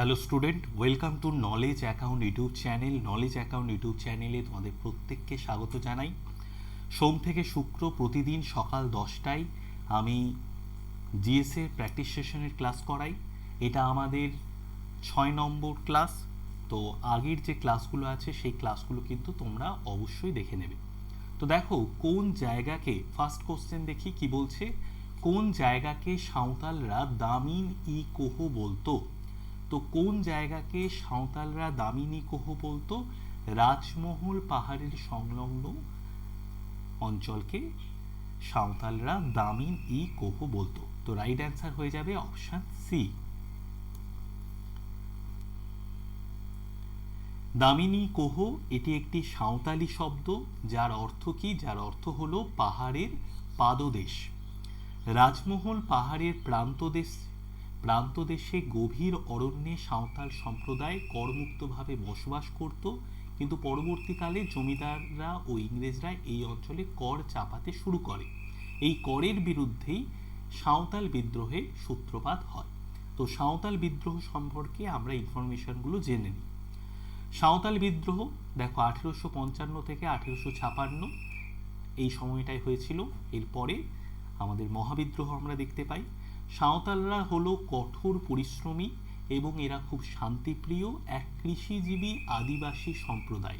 Hello student welcome to knowledge account YouTube channel knowledge account YouTube চ্যানেলে তোমাদের প্রত্যেককে স্বাগত জানাই। সোম থেকে শুক্র প্রতিদিন সকাল দশটায় আমি জিএসএ প্র্যাকটিস সেশনের ক্লাস করাই। এটা আমাদের ছয় নম্বর ক্লাস তো আগের যে ক্লাসগুলো আছে, সেই ক্লাসগুলো কিন্তু তোমরা অবশ্যই দেখে নেবে। তো দেখো, কোন জায়গাকে ফার্স্ট কোশ্চেন দেখি কি বলছে? কোন জায়গাকে সাঁওতালরা দামিন ই কোহ বলতো? তো কোন জায়গাকে সাঁওতালরা দামিনী কোহ বলতো? রাজমহল পাহাড়ের সংলগ্ন অঞ্চলকে সাঁওতালরা দামিন ই কোহ বলতো। তো রাইট অ্যান্সার হয়ে যাবে অপশন সি দামিনী কোহ এটি একটি সাঁওতালি শব্দ, যার অর্থ কি? যার অর্থ হলো পাহাড়ের পাদদেশ। রাজমহল পাহাড়ের প্রান্তদেশ প্রান্তদেশে গভীর অরণ্যে সাঁওতাল সম্প্রদায় করমুক্তভাবে বসবাস করত, কিন্তু পরবর্তীকালে জমিদাররা ও ইংরেজরা এই অঞ্চলে কর চাপাতে শুরু করে। এই করের বিরুদ্ধেই সাঁওতাল বিদ্রোহের সূত্রপাত হয়। তো সাঁওতাল বিদ্রোহ সম্পর্কে আমরা ইনফরমেশনগুলো জেনে নিই। সাঁওতাল বিদ্রোহ, দেখো, আঠেরোশো পঞ্চান্ন থেকে আঠেরোশো ছাপান্ন, এই সময়টাই হয়েছিল। এরপরে আমাদের মহাবিদ্রোহ আমরা দেখতে পাই। সাঁওতালরা হলো কঠোর পরিশ্রমী এবং এরা খুব শান্তিপ্রিয়, এক কৃষিজীবী আদিবাসী সম্প্রদায়।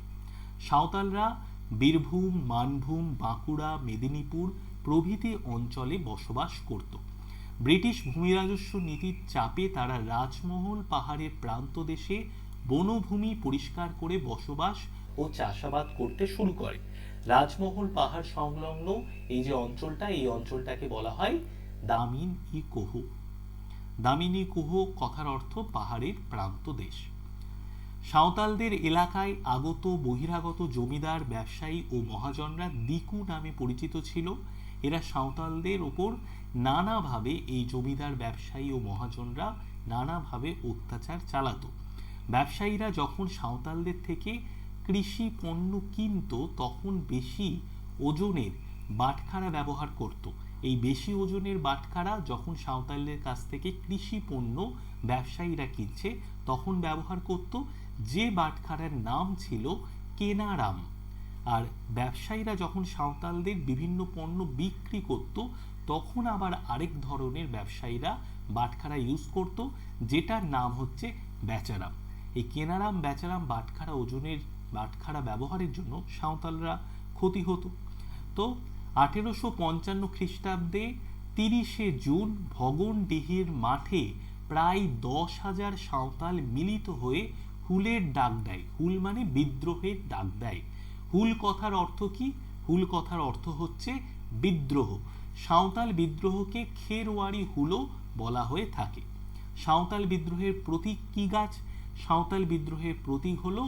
সাঁওতালরা বীরভূম, মানভূম, বাঁকুড়া, মেদিনীপুর প্রভৃতি অঞ্চলে বসবাস করত। ব্রিটিশ ভূমি রাজস্ব নীতির চাপে তারা রাজমহল পাহাড়ের প্রান্ত দেশে বনভূমি পরিষ্কার করে বসবাস ও চাষাবাদ করতে শুরু করে। রাজমহল পাহাড় সংলগ্ন এই যে অঞ্চলটা, এই অঞ্চলটাকে বলা হয় দামিন ই কোহ। দামিনী কুহ কথার অর্থ পাহাড়ের প্রান্ত দেশ। সাঁওতালদের এলাকায় আগত বহিরাগত জমিদার, ব্যবসায়ী ও মহাজনরা দিকু নামে পরিচিত ছিল। এরা সাঁওতালদের ওপর নানাভাবে এই জমিদার, ব্যবসায়ী ও মহাজনরা নানাভাবে অত্যাচার চালাতো। ব্যবসায়ীরা যখন সাঁওতালদের থেকে কৃষি পণ্য কিনত, তখন বেশি ওজনের বাটখারা ব্যবহার করত। এই বেশি ওজনের বাটখারা যখন সাঁওতালদের কাছ থেকে কৃষি পণ্য ব্যবসায়ীরা কিনছে, তখন ব্যবহার করত যে বাটখারার নাম ছিল কেনারাম। আর ব্যবসায়ীরা যখন সাঁওতালদের বিভিন্ন পণ্য বিক্রি করত, তখন আবার আরেক ধরনের ব্যবসায়ীরা বাটখারা ইউজ করত, যেটার নাম হচ্ছে বেচারাম। এই কেনারাম, বেচারাম বাটখারা ওজনের, বাটখারা ব্যবহারের জন্য সাঁওতালরা ক্ষতি হতো। তো আঠেরোশো পঞ্চান্ন খ্রিস্টাব্দে তিরিশে জুন ভগনডিহির মাঠে প্রায় দশ হাজার সাঁওতাল মিলিত হয়ে হুলের ডাক দেয়। হুল মানে বিদ্রোহের ডাক দেয়। হুল কথার অর্থ কি? হুল কথার অর্থ হচ্ছে বিদ্রোহ। সাঁওতাল বিদ্রোহকে খেরওয়ারি হুলো বলা হয়ে থাকে। সাঁওতাল বিদ্রোহের প্রতীক কি গাছ? সাঁওতাল বিদ্রোহের প্রতীক হলো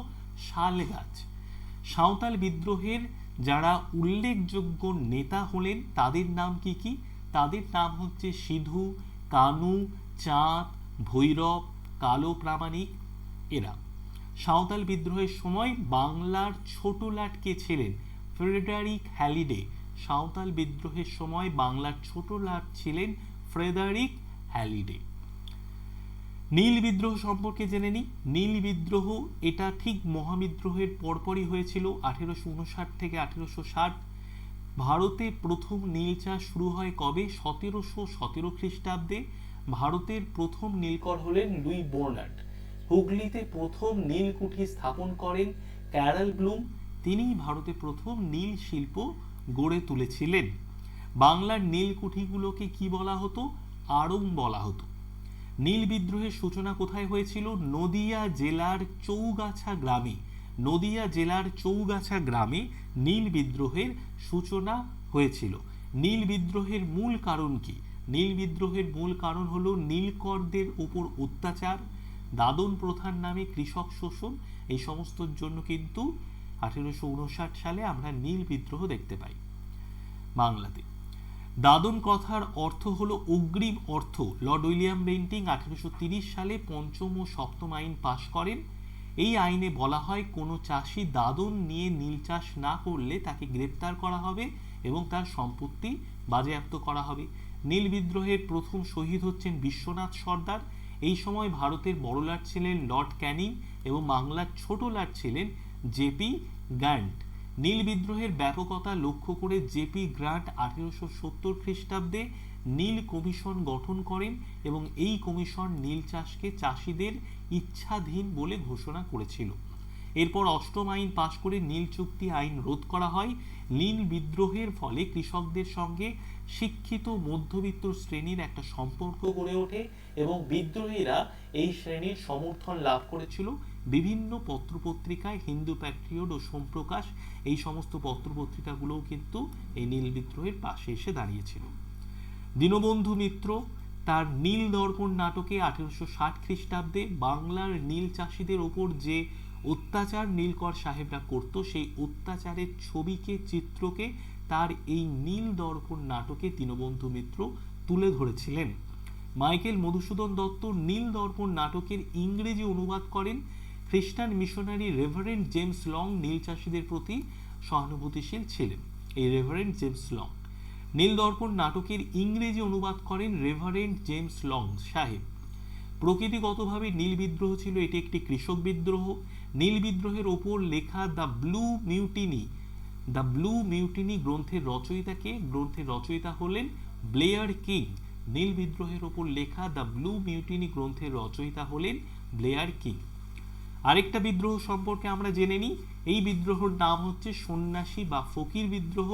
শাল গাছ। সাঁওতাল বিদ্রোহের যারা উল্লেখযোগ্য নেতা হলেন, তাদের নাম কি কি? তাদের নাম হচ্ছে সিধু, কানু, চাঁদ, ভৈরব, কালো প্রামাণিক, এরা। সাঁওতাল বিদ্রোহের সময় বাংলার ছোট লাট কে ছিলেন ফ্রেডারিক হ্যালিডে। সাঁওতাল বিদ্রোহের সময় বাংলার ছোট লাট ছিলেন ফ্রেডারিক হ্যালিডে। নীল বিদ্রোহ সম্পর্কে জেনে নিই। নীল বিদ্রোহ এটা ঠিক মহাবিদ্রোহের পরপরই হয়েছিল আঠেরোশো উনষাট থেকে আঠেরোশো ষাট। ভারতে প্রথম নীল চাষ শুরু হয় কবে? সতেরোশো সতেরো খ্রিস্টাব্দে। ভারতের প্রথম নীলকর হলেন লুই বোর্নার্ড। হুগলিতে প্রথম নীল কুঠি স্থাপন করেন ক্যারল ব্লুম। তিনিই ভারতে প্রথম নীল শিল্প গড়ে তুলেছিলেন। বাংলার নীল কুঠিগুলোকে কি বলা হতো? আড়ং বলা হতো। নীল বিদ্রোহের সূচনা কোথায় হয়েছিল? নদিয়া জেলার চৌগাছা গ্রামে। নদিয়া জেলার চৌগাছা গ্রামে নীল বিদ্রোহের সূচনা হয়েছিল। নীল বিদ্রোহের মূল কারণ কি? নীল বিদ্রোহের মূল কারণ হলো নীলকরদের ওপর অত্যাচার, দাদন প্রথার নামে কৃষক শোষণ, এই সমস্তর জন্য কিন্তু আঠেরোশো উনষাট সালে আমরা নীল বিদ্রোহ দেখতে পাই। বাংলাতে। দাদন কথার অর্থ হলো অগ্রিম অর্থ। লর্ড উইলিয়াম বেন্টিং আঠেরোশো সালে পঞ্চম ও সপ্তম আইন পাশ করেন। এই আইনে বলা হয়, কোনো চাষি দাদন নিয়ে নীল চাষ না করলে তাকে গ্রেপ্তার করা হবে এবং তার সম্পত্তি বাজেয়াপ্ত করা হবে। নীল বিদ্রোহের প্রথম শহীদ হচ্ছেন বিশ্বনাথ সর্দার। এই সময় ভারতের বড় লাট ছিলেন লর্ড ক্যানিং এবং বাংলার ছোট লাট ছিলেন জেপি গ্র্যান্ট নীল বিদ্রোহের ব্যাপকতা লক্ষ্য করে জেপি গ্রান্ট আঠেরোশো সত্তর খ্রিস্টাব্দে নীল কমিশন গঠন করেন এবং এই কমিশন নীল চাষকে চাষিদের ইচ্ছাধীন বলে ঘোষণা করেছিল। এরপর অষ্টম আইন পাশ করে নীল চুক্তি আইন রোধ করা হয়। নীল বিদ্রোহের ফলে কৃষকদের সঙ্গে শিক্ষিত মধ্যবিত্ত শ্রেণির একটা সম্পর্ক গড়ে ওঠে এবং বিদ্রোহীরা এই শ্রেণির সমর্থন লাভ করেছিল। বিভিন্ন পত্রপত্রিকায় হিন্দু প্যাট্রিয়ট ও সোমপ্রকাশ, এই সমস্ত পত্রপত্রিকাগুলোও কিন্তু এই নীল বিদ্রোহের পাশে এসে দাঁড়িয়েছিল। দীনবন্ধু মিত্র তার নীল দর্পণ নাটকে আঠেরোশো ষাট খ্রিস্টাব্দে বাংলার নীল চাষিদের ওপর যে অত্যাচার নীলকর সাহেবরা করত, সেই অত্যাচারের ছবিকে, চিত্রকে তার এই নীল দর্পণ নাটকে দীনবন্ধু মিত্র তুলে ধরেছিলেন। মাইকেল মধুসূদন দত্ত নীল দর্পণ নাটকের ইংরেজি অনুবাদ করেন খ্রিস্টান মিশনারি রেভারেন্ড জেমস লং নীল চাষিদের প্রতি সহানুভূতিশীল ছিলেন। এই রেভারেন্ড জেমস লং। নীল দর্পণ নাটকের ইংরেজি অনুবাদ করেন রেভারেন্ড জেমস লং সাহেব। প্রকৃতিগতভাবে নীল বিদ্রোহ ছিল, এটি একটি কৃষক বিদ্রোহ। নীল বিদ্রোহের ওপর লেখা the blue mutiny, the blue mutiny গ্রন্থের রচয়িতাকে, গ্রন্থের রচয়িতা হলেন ব্লেয়ার কিং। নীল বিদ্রোহের ওপর লেখা দ্য ব্লু মিউটিনি গ্রন্থের রচয়িতা হলেন ব্লেয়ার কিং। আরেকটা বিদ্রোহ সম্পর্কে আমরা জেনে নিই। এই বিদ্রোহর নাম হচ্ছে সন্ন্যাসী বা ফকির বিদ্রোহ।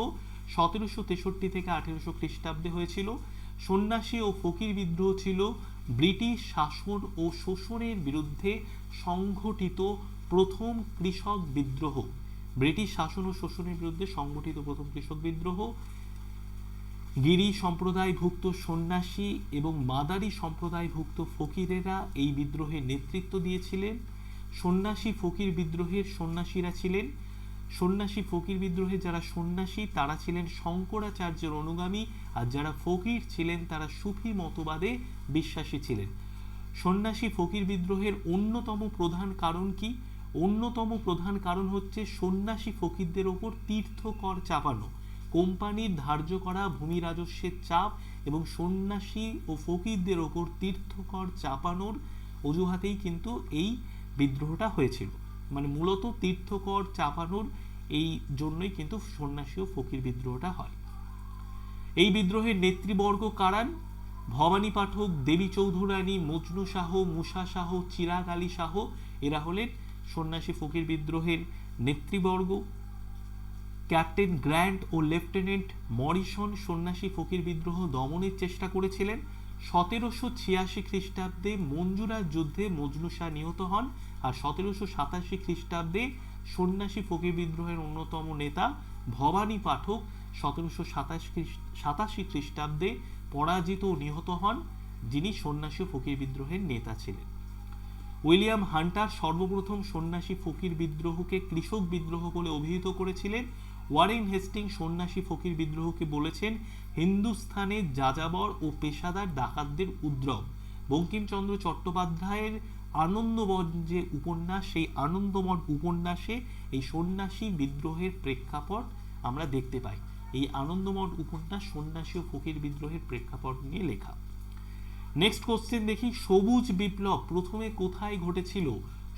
সতেরোশো তেষট্টি থেকে আঠেরোশো খ্রিস্টাব্দে হয়েছিল। সন্ন্যাসী ও ফকির বিদ্রোহ ছিল ব্রিটিশ শাসন ও শোষণের বিরুদ্ধে সংঘটিত প্রথম কৃষক বিদ্রোহ। ব্রিটিশ শাসন ও শোষণের বিরুদ্ধে সংগঠিত প্রথম কৃষক বিদ্রোহ। গিরি সম্প্রদায়ভুক্ত সন্ন্যাসী এবং মাদারি সম্প্রদায়ভুক্ত ফকিরেরা এই বিদ্রোহের নেতৃত্ব দিয়েছিলেন। সন্ন্যাসী ফকির বিদ্রোহের সন্ন্যাসীরা ছিলেন। সন্ন্যাসী ফকির বিদ্রোহে যারা সন্ন্যাসী, তারা ছিলেন শঙ্করাচার্যের অনুগামী আর যারা ফকির ছিলেন, তারা সুফি মতবাদে বিশ্বাসী ছিলেন। সন্ন্যাসী ফকির বিদ্রোহের অন্যতম প্রধান কারণ কি? অন্যতম প্রধান কারণ হচ্ছে সন্ন্যাসী ফকিরদের ওপর তীর্থকর চাপানো, কোম্পানির ধার্য করা, ভূমি রাজস্বের চাপ এবং সন্ন্যাসী ও ফকিরদের ওপর তীর্থকর চাপানোর অজুহাতেই কিন্তু এই বিদ্রোহটা হয়েছিল। মানে মূলত তীর্থকর চাপানোর এই জন্যই কিন্তু সন্ন্যাসী ও ফকির বিদ্রোহটা হয়। এই বিদ্রোহের নেতৃবর্গ কারান ভবানী পাঠক দেবী চৌধুরানী, মজনু শাহ, মুসা শাহ, চিরাগ আলী শাহ, এরা হলেন সন্ন্যাসী ফকির বিদ্রোহের নেতৃবর্গ। ক্যাপ্টেন গ্র্যান্ট ও লেফটেন্যান্ট মরিসন সন্ন্যাসী ফকির বিদ্রোহ দমনের চেষ্টা করেছিলেন। সতেরোশো ছিয়াশি খ্রিস্টাব্দে মঞ্জুরার যুদ্ধে মজনু শাহ নিহত হন। আর সতেরোশো সাতাশি খ্রিস্টাব্দে সন্ন্যাসী ফকির বিদ্রোহের অন্যতম নেতা ভবানী পাঠক সতেরোশো সাতাশ সাতাশি খ্রিস্টাব্দে পরাজিত ও নিহত হন, যিনি সন্ন্যাসী ফকির বিদ্রোহের নেতা ছিলেন। উইলিয়াম হান্টার সর্বপ্রথম সন্ন্যাসী ফকির বিদ্রোহকে কৃষক বিদ্রোহ বলে অভিহিত করেছিলেন। ওয়ারেন হেস্টিং সন্ন্যাসী ফকির বিদ্রোহকে বলেছেন, হিন্দুস্থানে যাযাবর ও পেশাদার ডাকাতদের উদ্রব। বঙ্কিমচন্দ্র চট্টোপাধ্যায়ের আনন্দমঠ যে উপন্যাস, সেই আনন্দমঠ উপন্যাসে এই সন্ন্যাসী বিদ্রোহের প্রেক্ষাপট আমরা দেখতে পাই। এই আনন্দমঠ উপন্যাস সন্ন্যাসী ও ফকির বিদ্রোহের প্রেক্ষাপট নিয়ে লেখা। নেক্সট কোশ্চেন দেখি, সবুজ বিপ্লব প্রথমে কোথায় ঘটেছিল?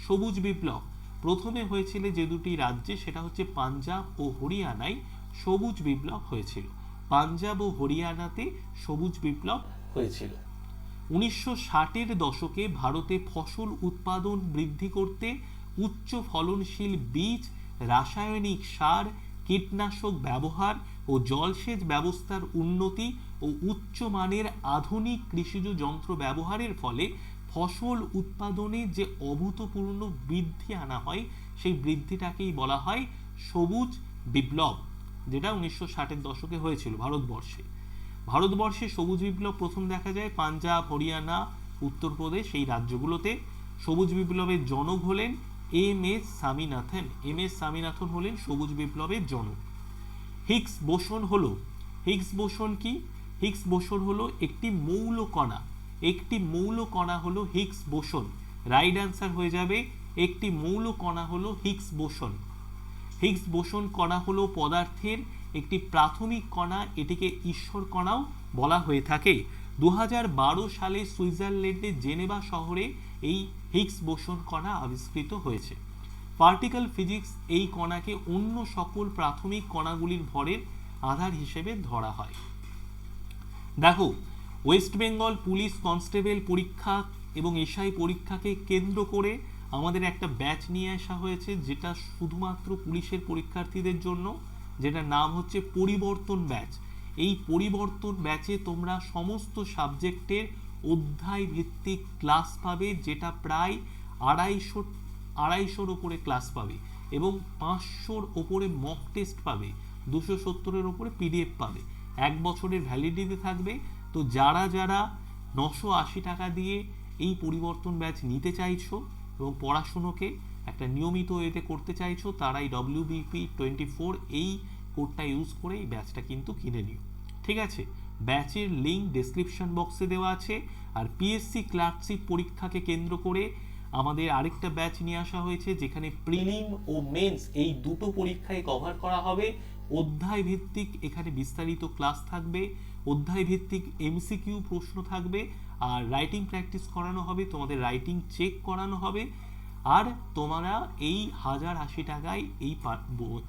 সবুজ বিপ্লব প্রথমে হয়েছিল যে দুটি রাজ্যে, সেটা হচ্ছে পাঞ্জাব ও হরিয়ানায় সবুজ বিপ্লব হয়েছিল। পাঞ্জাব ও হরিয়ানাতে সবুজ বিপ্লব হয়েছিল। উনিশশো ষাটের দশকে ভারতে ফসল উৎপাদন বৃদ্ধি করতে উচ্চ ফলনশীল বীজ, রাসায়নিক সার, কীটনাশক ব্যবহার ও জলসেচ ব্যবস্থার উন্নতি ও উচ্চমানের আধুনিক কৃষিজ যন্ত্র ব্যবহারের ফলে ফসল উৎপাদনে যে অভূতপূর্ণ বৃদ্ধি আনা হয়, সেই বৃদ্ধিটাকেই বলা হয় সবুজ বিপ্লব, যেটা উনিশশো ষাটের দশকে হয়েছিল ভারতবর্ষে। ভারতবর্ষে সবুজ বিপ্লব প্রথম দেখা যায় পাঞ্জাব, হরিয়ানা, উত্তরপ্রদেশ এই রাজ্যগুলোতে। সবুজ বিপ্লবের জনক হলেন M S Swaminathan. M S Swaminathan হলেন সবুজ বিপ্লবের জনক। হিগস বোসন হলো হিগস বোসন কি? হিগস বোসন হলো একটি মৌল কণা। একটি মৌল কণা হলো হিগস বোসন। রাইট অ্যান্সার হয়ে যাবে, একটি মৌল কণা হলো হিগস বোসন। হিগস বোসন কণা হলো পদার্থের একটি প্রাথমিক কণা, এটিকে ঈশ্বর কণাও বলা হয়ে থাকে। দু হাজার বারো সালে সুইজারল্যান্ডের জেনেভা শহরে এই হিগস বোসন কণা আবিষ্কৃত হয়েছে। পার্টিকেল ফিজিক্স এই কণাকে অন্য সকল প্রাথমিক কণাগুলির ভরের আধার হিসেবে ধরা হয়। দেখো, ওয়েস্ট বেঙ্গল পুলিশ কনস্টেবল পরীক্ষা এবং এসআই পরীক্ষাকে কেন্দ্র করে আমাদের একটা ব্যাচ নিয়ে আসা হয়েছে, যেটা শুধুমাত্র পুলিশের পরীক্ষার্থীদের জন্য। যেটার নাম হচ্ছে পরিবর্তন ব্যাচ। এই পরিবর্তন ব্যাচে তোমরা সমস্ত সাবজেক্টের অধ্যায় ভিত্তিক ক্লাস পাবে, যেটা প্রায় আড়াইশো, আড়াইশোর ওপরে ক্লাস পাবে এবং পাঁচশোর ওপরে মক টেস্ট পাবে, দুশো সত্তরের ওপরে পিডিএফ পাবে। এক বছরের ভ্যালিডিটি থাকবে। তো যারা যারা নশো আশি টাকা দিয়ে এই পরিবর্তন ব্যাচ নিতে চাইছো এবং পড়াশুনোকে একটা নিয়মিত ওয়েতে করতে চাইছো, তারাই ডব্লিউবিপি টোয়েন্টি ফোর এই কোডটা ইউজ করে এই ব্যাচটা কিন্তু কিনে নিও। ঠিক আছে? ব্যাচের লিঙ্ক ডেসক্রিপশন বক্সে দেওয়া আছে। আর পিএসসি ক্লার্কশিপ পরীক্ষাকে কেন্দ্র করে আমাদের আরেকটা ব্যাচ নিয়ে আসা হয়েছে, যেখানে প্রিলিম ও মেন্স এই দুটো পরীক্ষায় কভার করা হবে। অধ্যায় ভিত্তিক এখানে বিস্তারিত ক্লাস থাকবে অধ্যায় ভিত্তিক এমসিকিউ প্রশ্ন থাকবে, আর রাইটিং প্র্যাকটিস করানো হবে, তোমাদের রাইটিং চেক করানো হবে। আর তোমরা এই হাজার আশি টাকায় এই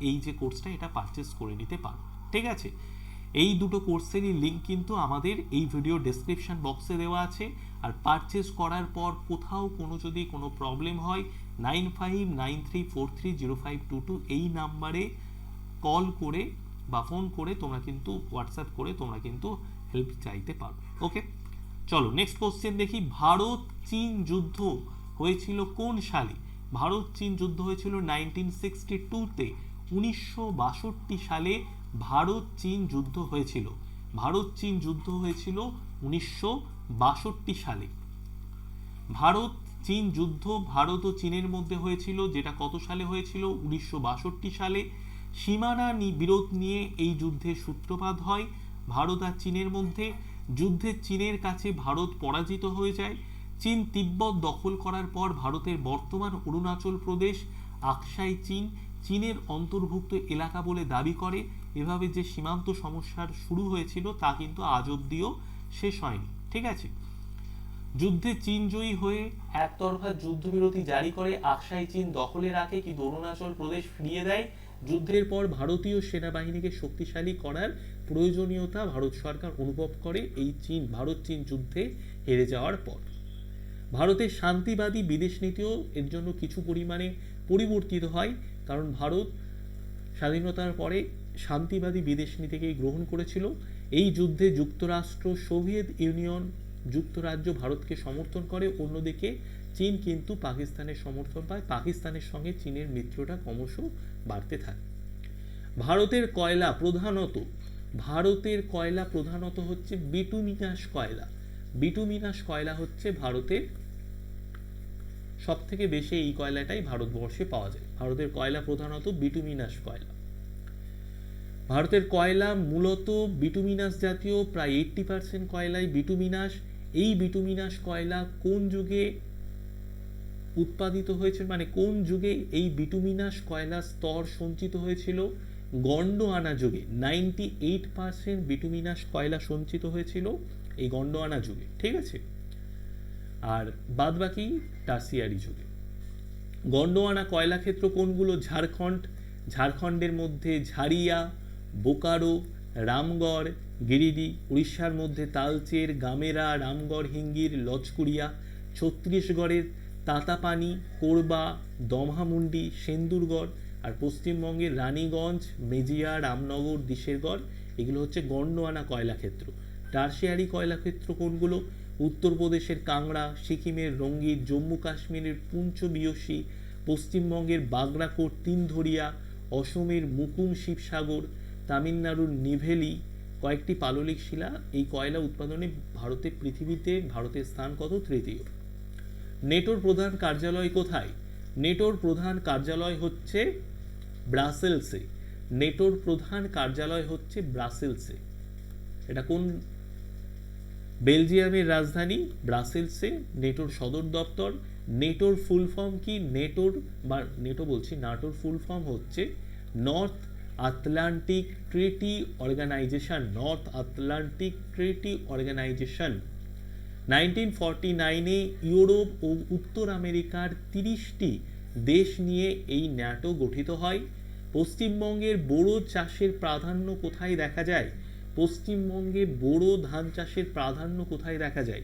এই যে কোর্সটা এটা পারচেস করে নিতে পারো। ঠিক আছে? এই দুটো কোর্সেরই লিঙ্ক কিন্তু আমাদের এই ভিডিও ডেসক্রিপশন বক্সে দেওয়া আছে। আর পারচেস করার পর কোথাও কোনো যদি কোনো প্রবলেম হয় nine five nine three four three zero five two two এই নাম্বারে কল করে বা ফোন করে তোমরা কিন্তু হোয়াটসঅ্যাপ করে তোমরা কিন্তু হেল্প চাইতে পারো। ওকে চলো নেক্সট কোশ্চেন দেখি। ভারত চীন যুদ্ধ হয়েছিল কোন সালে? ভারত, চীন যুদ্ধ হয়েছিল নাইনটিন সিক্সটি টুতে উনিশশো বাষট্টি সালে ভারত, চীন যুদ্ধ হয়েছিল। ভারত, চীন যুদ্ধ হয়েছিল উনিশশো বাষট্টি সালে। ভারত, চীন যুদ্ধ ভারত ও চীনের মধ্যে হয়েছিল, যেটা কত সালে হয়েছিল? উনিশশো বাষট্টি সালে। সীমানা বিরোধ নিয়ে এই যুদ্ধের সূত্রপাত হয় ভারত আর চীনের মধ্যে। যুদ্ধে চীনের কাছে ভারত পরাজিত হয়ে যায়। চীন তিব্বত দখল করার পর ভারতের বর্তমান অরুণাচল প্রদেশ, আকসাই চীন, চীনের অন্তর্ভুক্ত এলাকা বলে দাবি করে। এভাবে যে সীমান্ত সমস্যার শুরু হয়েছিল তা কিন্তু আজ অব্দিও শেষ হয়নি, ঠিক আছে? যুদ্ধে চীন জয়ী হয়ে একতরফা যুদ্ধবিরতি জারি করে আকসাই চীন দখলে রাখে, কিন্তু অরুণাচল প্রদেশ ফিরিয়ে দেয়। যুদ্ধের পর ভারতীয় সেনাবাহিনীকে শক্তিশালী করার প্রয়োজনীয়তা ভারত সরকার অনুভব করে। এই চীন ভারত চীন যুদ্ধে হেরে যাওয়ার পর। ভারতের শান্তিবাদী বিদেশ নীতিও এর জন্য কিছু পরিমাণে পরিবর্তিত হয়, কারণ ভারত স্বাধীনতার পরে শান্তিবাদী বিদেশ নীতিকে গ্রহণ করেছিল। এই যুদ্ধে যুক্তরাষ্ট্র, সোভিয়েত ইউনিয়ন, যুক্তরাজ্য ভারতকে সমর্থন করে, অন্যদিকে চীন কিন্তু পাকিস্তানের সমর্থন পায়। পাকিস্তানের সঙ্গে চীনের মিত্রটা ক্রমশ বাড়তে থাকে। ভারতের কয়লা প্রধানত, ভারতের কয়লা প্রধানত হচ্ছে বিটুমিনাস কয়লা। বিটুমিনাস কয়লা হচ্ছে ভারতের সব থেকে বেশি এই কয়লাটাই ভারতবর্ষে পাওয়া যায়। ভারতের কয়লা প্রধানত বিটুমিনাস কয়লা। ভারতের কয়লা মূলত বিটুমিনাস জাতীয় প্রায় এইট্টি পার্সেন্ট কয়লাই বিটুমিনাস। এই বিটুমিনাস কয়লা কোন যুগে উৎপাদিত হয়েছে? মানে কোন যুগে এই বিটুমিনাস কয়লা স্তর সঞ্চিত হয়েছিল? গন্ড আনা যুগে নাইনটি এইট পার্সেন্ট বিটুমিনাস কয়লা সঞ্চিত হয়েছিল। এই গন্ডোয়ানা যুগে, ঠিক আছে? আর বাদ বাকি টাসিয়ারি যুগে। গন্ডোয়ানা কয়লা ক্ষেত্র কোনগুলো? ঝাড়খণ্ড, ঝাড়খণ্ডের মধ্যে ঝাড়িয়া, বোকারো, রামগড়, গিরিডি, উড়িষ্যার মধ্যে তালচের, গামেরা, রামগড়, হিঙ্গির, লচকুড়িয়া, ছত্তিশগড়ের তাতাপানি, কোরবা, দমহামুন্ডি, সেন্দুরগড় আর পশ্চিমবঙ্গের রানীগঞ্জ, মেজিয়া, রামনগর, দিশেরগড়, এগুলো হচ্ছে গন্ডোয়ানা কয়লা ক্ষেত্র। টার্সিয়ারি কয়লাক্ষেত্র কোনগুলো? উত্তরপ্রদেশের কাংড়া, সিকিমের রঙ্গিত জম্মু কাশ্মীরের পুঞ্চ বিয়সী পশ্চিমবঙ্গের বাগরাকোট তিনধরিয়া, অসমের মুকুম শিবসাগর, তামিলনাড়ুর নিভেলি। কয়েকটি পাললিক শিলা, এই কয়লা উৎপাদনে ভারতের পৃথিবীতে ভারতের স্থান কত? তৃতীয়। নেটোর প্রধান কার্যালয় কোথায়? নেটোর প্রধান কার্যালয় হচ্ছে ব্রাসেলসে। নেটোর প্রধান কার্যালয় হচ্ছে ব্রাসেলসে। এটা কোন বেলজিয়ামের রাজধানী ব্রাসেলসে নেটোর সদর দপ্তর, নেটোর ফুল ফর্ম কি? নেটোর বা নেটো বলছি, নাটোর ফুল ফর্ম হচ্ছে North Atlantic Treaty Organization, North Atlantic Treaty Organization. Nineteen forty নাইনে ইউরোপ ও উত্তর আমেরিকার তিরিশটি দেশ নিয়ে এই ন্যাটো গঠিত হয়। পশ্চিমবঙ্গের বোরো চাষের প্রাধান্য কোথায় দেখা যায়? পশ্চিমবঙ্গে বোরো ধান চাষের প্রাধান্য কোথায় দেখা যায়?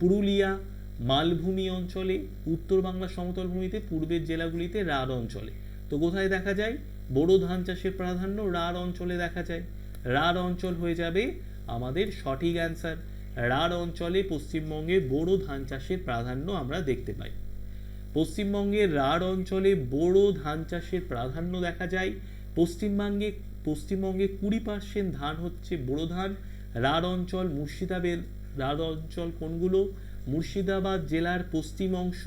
পুরুলিয়া, মালভূমি অঞ্চলে, উত্তর বাংলা সমতল ভূমিতে পূর্বের জেলাগুলিতে, রাঢ় অঞ্চলে। তো কোথায় দেখা যায়? বোরো ধান চাষের প্রাধান্য রাঢ় অঞ্চলে দেখা যায়। রাঢ় অঞ্চল হয়ে যাবে আমাদের সঠিক অ্যান্সার রাঢ় অঞ্চলে পশ্চিমবঙ্গে বোরো ধান চাষের প্রাধান্য আমরা দেখতে পাই। পশ্চিমবঙ্গের রাঢ় অঞ্চলে বোরো ধান চাষের প্রাধান্য দেখা যায়। পশ্চিমবঙ্গে পশ্চিমবঙ্গে কুড়ি পার্সেন্ট ধান হচ্ছে বোরো ধান। রাঢ় অঞ্চল মুর্শিদাবাদ রাঢ় অঞ্চল কোনগুলো? মুর্শিদাবাদ জেলার পশ্চিম অংশ,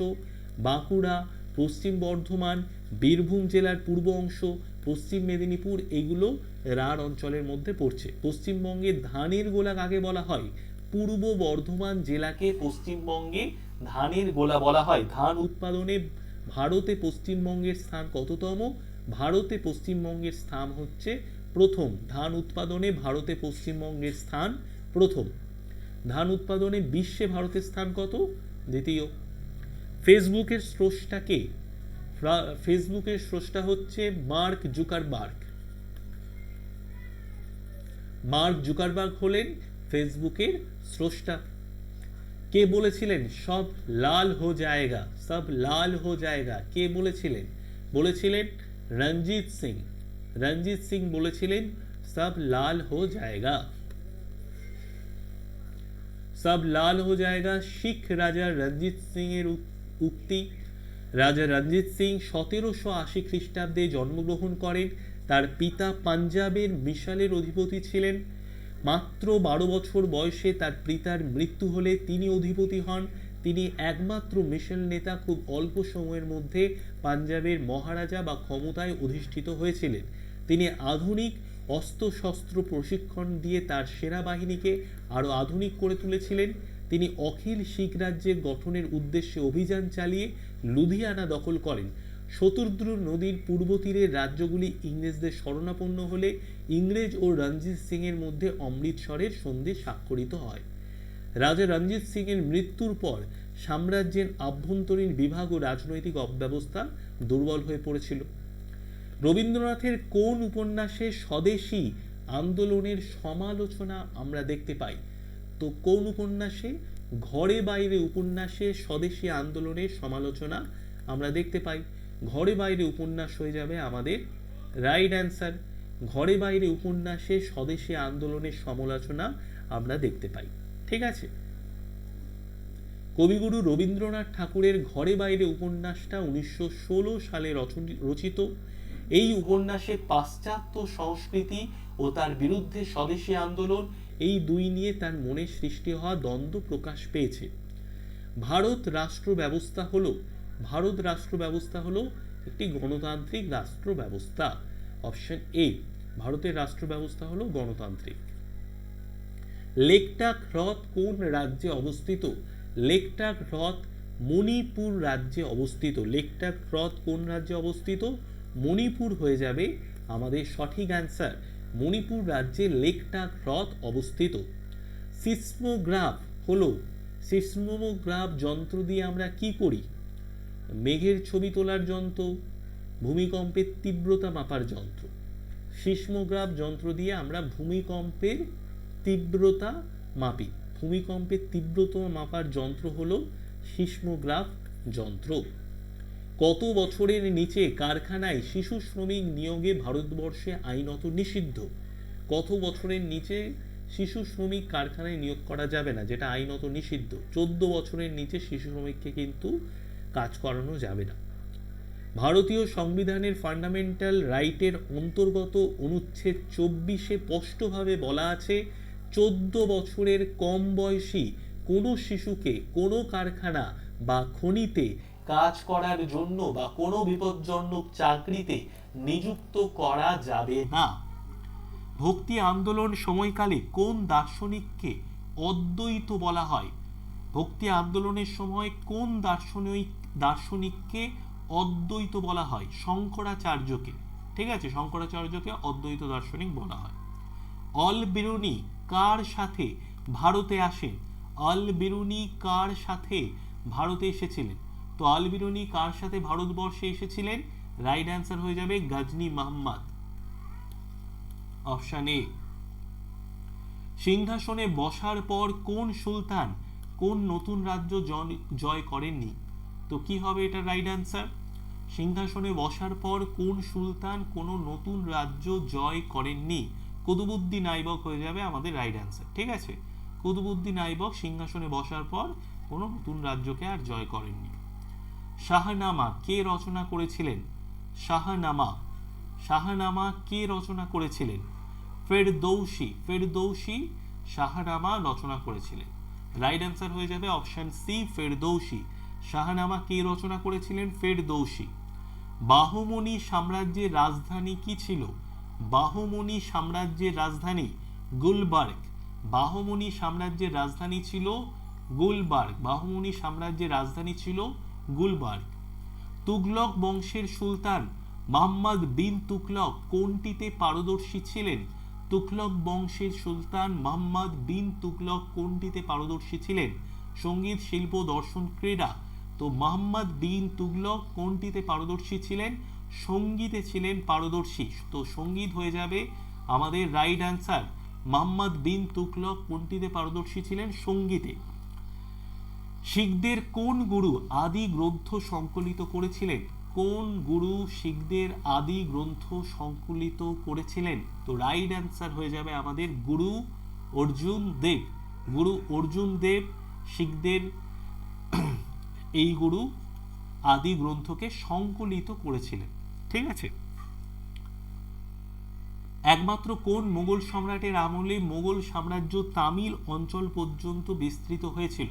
বাঁকুড়া পশ্চিম বর্ধমান, বীরভূম জেলার পূর্ব অংশ, পশ্চিম মেদিনীপুর এগুলো রাঢ় অঞ্চলের মধ্যে পড়ছে। পশ্চিমবঙ্গে ধানের গোলা কাকে বলা হয়? পূর্ব বর্ধমান জেলাকে পশ্চিমবঙ্গে ধানের গোলা বলা হয়। ধান উৎপাদনে ভারতে পশ্চিমবঙ্গের স্থান কততম? ভারতে পশ্চিমবঙ্গের স্থান হচ্ছে প্রথম। ধান উৎপাদনে ভারতে পশ্চিমবঙ্গের স্থান প্রথম। ধান উৎপাদনে বিশ্বে ভারতের স্থান কত? দ্বিতীয়। ফেসবুকের স্রষ্টাকে ফেসবুকের স্রষ্টা হচ্ছে মার্ক জুকারবার্গ। মার্ক জুকারবার্গ হলেন ফেসবুকের স্রষ্টা। কে বলেছিলেন? সব লাল হো জায়গা, সব লাল হো জায়গা। কে বলেছিলেন? বলেছিলেন রঞ্জিত সিং। রঞ্জিত সিং বলেছিলেন, সব লাল হো জায়গা। সব লাল হো জায়গা শিখ রাজা রঞ্জিত সিং এর উক্তি। রাজা রঞ্জিত সিং সতেরোশো আশি খ্রিস্টাব্দে জন্মগ্রহণ করেন। তার পিতা পাঞ্জাবের মিশালের অধিপতি ছিলেন। মাত্র বারো বছর বয়সে তার পিতার মৃত্যু হলে তিনি অধিপতি হন। তিনি একমাত্র মিশেল নেতা খুব অল্প সময়ের মধ্যে পাঞ্জাবের মহারাজা বা ক্ষমতায় অধিষ্ঠিত হয়েছিলেন। তিনি আধুনিক অস্ত্রশস্ত্র প্রশিক্ষণ দিয়ে তার সেনাবাহিনীকে আরও আধুনিক করে তুলেছিলেন। তিনি অখিল শিখ রাজ্যের গঠনের উদ্দেশ্যে অভিযান চালিয়ে লুধিয়ানা দখল করেন। শতুদ্র নদীর পূর্ব তীরের রাজ্যগুলি ইংরেজদের শরণাপন্ন হলে ইংরেজ ও রঞ্জিত সিং এর মধ্যে অমৃতসরের সন্ধি স্বাক্ষরিত হয়। রাজা রঞ্জিত সিং এর মৃত্যুর পর সাম্রাজ্যের আভ্যন্তরীণ বিভাগ ও রাজনৈতিক অব্যবস্থা দুর্বল হয়ে পড়েছিল। রবীন্দ্রনাথের কোন উপন্যাসে স্বদেশী আন্দোলনের সমালোচনা আমরা দেখতে পাই? তো কোন উপন্যাসে, ঘরে বাইরে উপন্যাসে স্বদেশী আন্দোলনের সমালোচনা আমরা দেখতে পাই? ঘরে বাইরে উপন্যাস হয়ে যাবে আমাদের রাইট অ্যান্সার। ঘরে বাইরে উপন্যাসে স্বদেশী আন্দোলনের সমালোচনা আমরা দেখতে পাই। ঠিক আছে? কবিগুরু রবীন্দ্রনাথ ঠাকুরের ঘরে বাইরে উপন্যাসটা উনিশশো ষোলো সালে রচিত। এই উপন্যাসে পাশ্চাত্য সংস্কৃতি ও তার বিরুদ্ধে স্বদেশী আন্দোলন, এই দুই নিয়ে তার মনে সৃষ্টি হওয়া দ্বন্দ্ব প্রকাশ পেয়েছে। ভারত রাষ্ট্র ব্যবস্থা হলো, ভারত রাষ্ট্র ব্যবস্থা হলো একটি গণতান্ত্রিক রাষ্ট্র ব্যবস্থা। অপশন এ, ভারতের রাষ্ট্র ব্যবস্থা হলো গণতান্ত্রিক। লেকটাক হ্রদ কোন রাজ্যে অবস্থিত? লেকটাক হ্রদ মণিপুর রাজ্যে অবস্থিত। লেকটাক হ্রদ কোন রাজ্যে অবস্থিত? মণিপুর হয়ে যাবে আমাদের সঠিক অ্যান্সার মণিপুর রাজ্যে লেকটাক হ্রদ অবস্থিত। সিসমোগ্রাফ হলো, সিসমোগ্রাফ যন্ত্র দিয়ে আমরা কি করি? মেঘের ছবি তোলার যন্ত্র, ভূমিকম্পের তীব্রতা মাপার যন্ত্র। সিসমোগ্রাফ যন্ত্র দিয়ে আমরা ভূমিকম্পের তীব্রতা মাপি। ভূমিকম্পের তীব্রতা মাপার যন্ত্র হলো সিসমোগ্রাফ যন্ত্র। কত বছরের নিচে কারখানায় শিশু শ্রমিক নিয়োগে ভারতবর্ষে আইনত নিষিদ্ধ? কত বছরের নিচে শিশু শ্রমিক কারখানায় নিয়োগ করা যাবে না, যেটা আইনত নিষিদ্ধ? চোদ্দ বছরের নিচে শিশু শ্রমিককে কিন্তু কাজ করানো যাবে না। ভারতীয় সংবিধানের ফান্ডামেন্টাল রাইটের অন্তর্গত অনুচ্ছেদ চব্বিশে স্পষ্টভাবে বলা আছে চোদ্দ বছরের কম বয়সী কোনো শিশুকে কোনো কারখানা বা খনিতে কাজ করার জন্য বা কোনো বিপজ্জনক চাকরিতে নিযুক্ত করা যাবে না। ভক্তি আন্দোলন সময়কালে কোন দার্শনিককে অদ্বৈত বলা হয়? ভক্তি আন্দোলনের সময় কোন দার্শনিক, দার্শনিককে অদ্বৈত বলা হয়? শঙ্করাচার্যকে। ঠিক আছে, শঙ্করাচার্যকে অদ্বৈত দার্শনিক বলা হয়। অল বিরুনি কার সাথে ভারতে আসেন? অল বিরুনি কার সাথে ভারতে এসেছিলেন? তো অল বিরুনি কার সাথে ভারতবর্ষে এসেছিলেন? রাইট অ্যান্সার হয়ে যাবে গজনী মোহাম্মদ অপশন এ, সিংহাসনে বসার পর কোন সুলতান কোন নতুন রাজ্য জয় করেননি? তো কি হবে এটা রাইট অ্যান্সার? সিংহাসনে বসার পর কোন সুলতান কোন নতুন রাজ্য জয় করেননি? কুতুবুদ্দিন আইবক হয়ে যাবে আমাদের রাইট অ্যান্সার ঠিক আছে? কুতুবুদ্দিন আইবক সিংহাসনে বসার পর কোনো নতুন রাজ্যকে আর জয় করেননি। শাহনামা কে রচনা করেছিলেন? শাহনামা। শাহনামা কে রচনা করেছিলেন? ফেরদৌসি। ফেরদৌসি শাহনামা রচনা করেছিলেন। রাইট অ্যান্সার হয়ে যাবে অপশন সি ফেরদৌসি। শাহনামা কে রচনা করেছিলেন? ফেরদৌসি। বাহুমনি সাম্রাজ্যের রাজধানী কি ছিল? বাহুমনি সাম্রাজ্যের রাজধানী গুলবার্গ। বাহুমনি সাম্রাজ্যের রাজধানী ছিল গুলবার্গ। বাহুমনি সাম্রাজ্যের রাজধানী ছিল গুলবার্গ। তুগলক বংশের সুলতান মোহাম্মদ বিন তুগলক কোনটিতে পারদর্শী ছিলেন? তুগলক বংশের সুলতান মোহাম্মদ বিন তুগলক কোনটিতে পারদর্শী ছিলেন? সংগীত, শিল্প, দর্শন, ক্রীড়া। তো মোহাম্মদ বিন তুগলক কোনটিতে পারদর্শী ছিলেন? সঙ্গীতে ছিলেন পারদর্শী। তো সংগীত হয়ে যাবে আমাদের রাইট অ্যান্সার মোহাম্মদ বিন তুগলক, কোনটিতে পারদর্শী ছিলেন? সঙ্গীতে। শিখদের কোন গুরু আদি গ্রন্থ সংকলিত করেছিলেন? কোন গুরু শিখদের আদি গ্রন্থ সংকলিত করেছিলেন? তো রাইট অ্যান্সার হয়ে যাবে আমাদের গুরু অর্জুন দেব। গুরু অর্জুন দেব শিখদের এই গুরু আদি গ্রন্থকে সংকলিত করেছিলেন। ঠিক আছে? একমাত্র কোন মোগল সম্রাটের আমলে মোগল সাম্রাজ্য তামিল অঞ্চল পর্যন্ত বিস্তৃত হয়েছিল?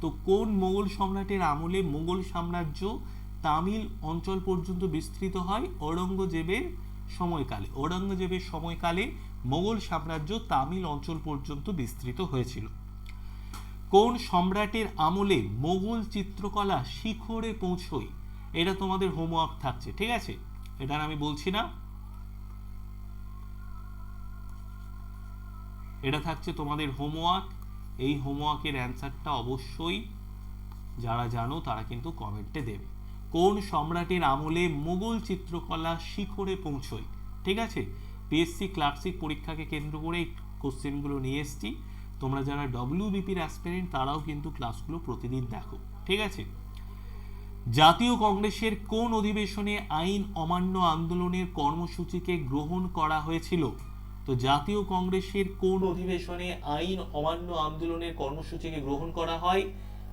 তো কোন মোগল সম্রাটের আমলে মোগল সাম্রাজ্য তামিল অঞ্চল পর্যন্ত বিস্তৃত হয়? ঔরঙ্গজেবের সময়কালে। ঔরঙ্গজেবের সময়কালে মোগল সাম্রাজ্য তামিল অঞ্চল পর্যন্ত বিস্তৃত হয়েছিল। কোন সম্রাটের আমলে মোগল চিত্রকলা শিখরে পৌঁছয়? এটা তোমাদের হোমওয়ার্ক থাকছে, ঠিক আছে? এটা আমি বলছি না। এটা থাকছে তোমাদের হোমওয়ার্ক এই হোমওয়ার্কের অ্যান্সারটা অবশ্যই যারা জানো, তারা কিন্তু কমেন্টে দেবে। কোন সম্রাটের আমলে মোগল চিত্রকলা শিখরে পৌঁছয়? ঠিক আছে? পিএসসি ক্লার্কশিপ পরীক্ষাকে কেন্দ্র করে এই কোশ্চেনগুলো নিয়ে এসেছি। তোমরা যারা ডব্লিউবিপির অ্যাসপিরেন্ট তারাও কিন্তু ক্লাসগুলো প্রতিদিন দেখো। ঠিক আছে? জাতীয় কংগ্রেসের কোন অধিবেশনে আইন অমান্য আন্দোলনের কর্মসূচিকে গ্রহণ করা হয়েছিল? তো জাতীয় কংগ্রেসের কোন অধিবেশনে আইন অমান্য আন্দোলনের কর্মসূচিকে গ্রহণ করা হয়?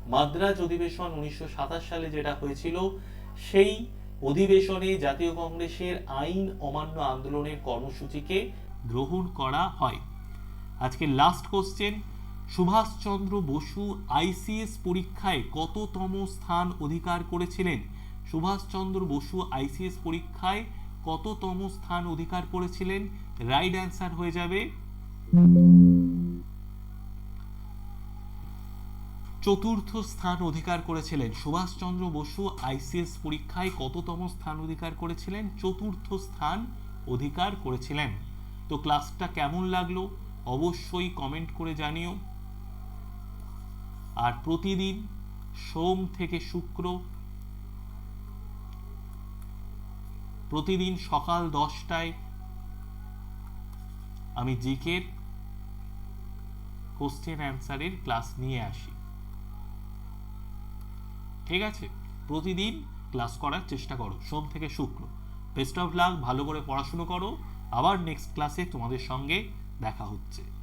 মাদ্রাজ অধিবেশন উনিশশো সাতাশ সালে যেটা হয়েছিল, সেই অধিবেশনে জাতীয় কংগ্রেসের আইন অমান্য আন্দোলনের কর্মসূচিকে গ্রহণ করা হয়। আজকে last question Subhash Chandra Bose ICS পরীক্ষায় কততম স্থান অধিকার করেছিলেন? সুভাষচন্দ্র বসু আইসিএস পরীক্ষায় কততম স্থান অধিকার করেছিলেন? রাইট অ্যান্সার হয়ে যাবে চতুর্থ স্থান অধিকার করেছিলেন। সুভাষচন্দ্র বসু আইসিএস পরীক্ষায় কততম স্থান অধিকার করেছিলেন? চতুর্থ স্থান অধিকার করেছিলেন। তো ক্লাসটা কেমন লাগল? অবশ্যই কমেন্ট করে জানিও। আর প্রতিদিন সোম থেকে শুক্র, প্রতিদিন সকাল দশটায় আমি জিকের কোশ্চেন অ্যান্সারের ক্লাস নিয়ে আসি। ঠিক আছে? প্রতিদিন ক্লাস করার চেষ্টা করো, সোম থেকে শুক্র। বেস্ট অফ লাক ভালো করে পড়াশুনো করো। আবার নেক্সট ক্লাসে তোমাদের সঙ্গে দেখা হচ্ছে।